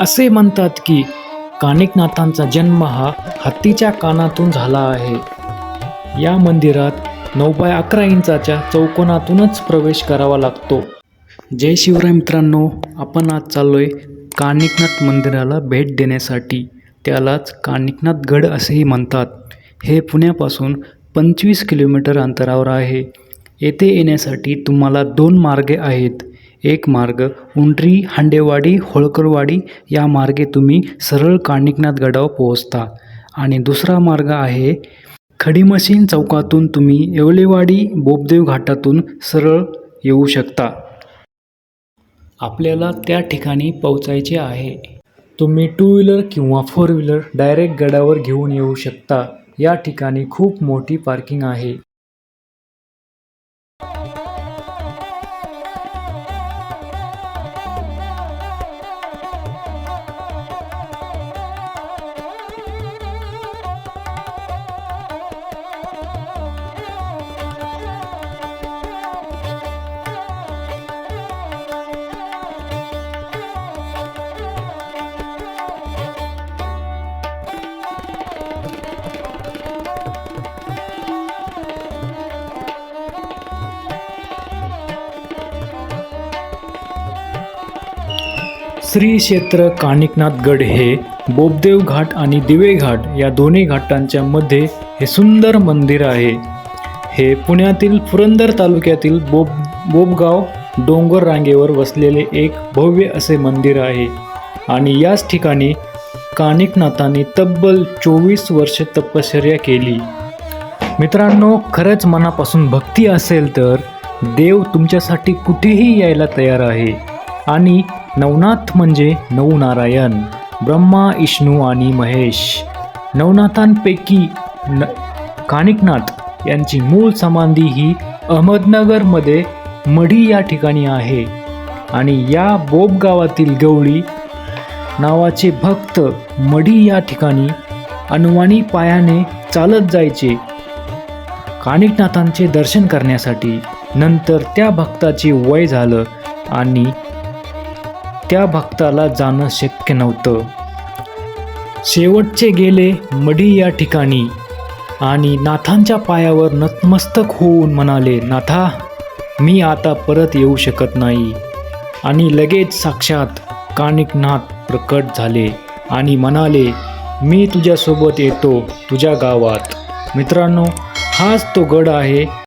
असे म्हणतात की कानिकनाथांचा जन्म हा हत्तीच्या कानातून झाला आहे. या मंदिरात नऊ बाय अकरा इंचाच्या चौकोनातूनच प्रवेश करावा लागतो. जय शिवराय मित्रांनो आपण आज चाललो आहे कानिकनाथ मंदिराला भेट देण्यासाठी. त्यालाच कानिकनाथ गड असेही म्हणतात. हे पुण्यापासून पंचवीस किलोमीटर अंतरावर आहे. येथे येण्यासाठी तुम्हाला दोन मार्गे आहेत. एक मार्ग. उंटरी हांडेवाडी होळकरवाडी या मार्गे तुम्ही सरळ काणिकनाथ गडावर पोहोचता. आणि दुसरा मार्ग आहे खडीमशीन चौकातून तुम्ही येवलेवाडी बोबदेव घाटातून सरळ येऊ शकता. आपल्याला त्या ठिकाणी पोहोचायचे आहे. तुम्ही टू व्हीलर किंवा फोर व्हीलर डायरेक्ट गडावर घेऊन येऊ शकता. या ठिकाणी खूप मोठी पार्किंग आहे. श्री क्षेत्र कानिकनाथ गड हे बोबदेव घाट आणि दिवे घाट या दोन्ही घाटांच्या मध्ये हे सुंदर मंदिर आहे. हे पुण्यातील पुरंदर तालुक्यातील बोब बोबगाव डोंगर रांगेवर वसलेले एक भव्य असे मंदिर आहे आणि याच ठिकाणी कानिकनाथांनी तब्बल चोवीस वर्ष तपश्चर्या केली. मित्रांनो खरंच मनापासून भक्ती असेल तर देव तुमच्यासाठी कुठेही यायला तयार आहे. आणि नवनाथ म्हणजे नऊ नारायण ब्रह्मा विष्णू आणि महेश. नवनाथांपैकी न कानिकनाथ यांची मूळ समाधी ही अहमदनगरमध्ये मढी या ठिकाणी आहे. आणि या बोब गावातील गवळी नावाचे भक्त मढी या ठिकाणी अनुमानी पायाने चालत जायचे. कानिकनाथांचे दर्शन करण्यासाठी नंतर त्या भक्ताचे वय झालं आणि त्या भक्ताला जाणं शक्य नव्हतं. शेवटचे गेले मढी या ठिकाणी आणि नाथांच्या पायावर नतमस्तक होऊन म्हणाले नाथा मी आता परत येऊ शकत नाही. आणि लगेच साक्षात कानिकनाथ प्रकट झाले आणि म्हणाले मी तुझ्यासोबत येतो तुझ्या गावात. मित्रांनो हाच तो गड आहे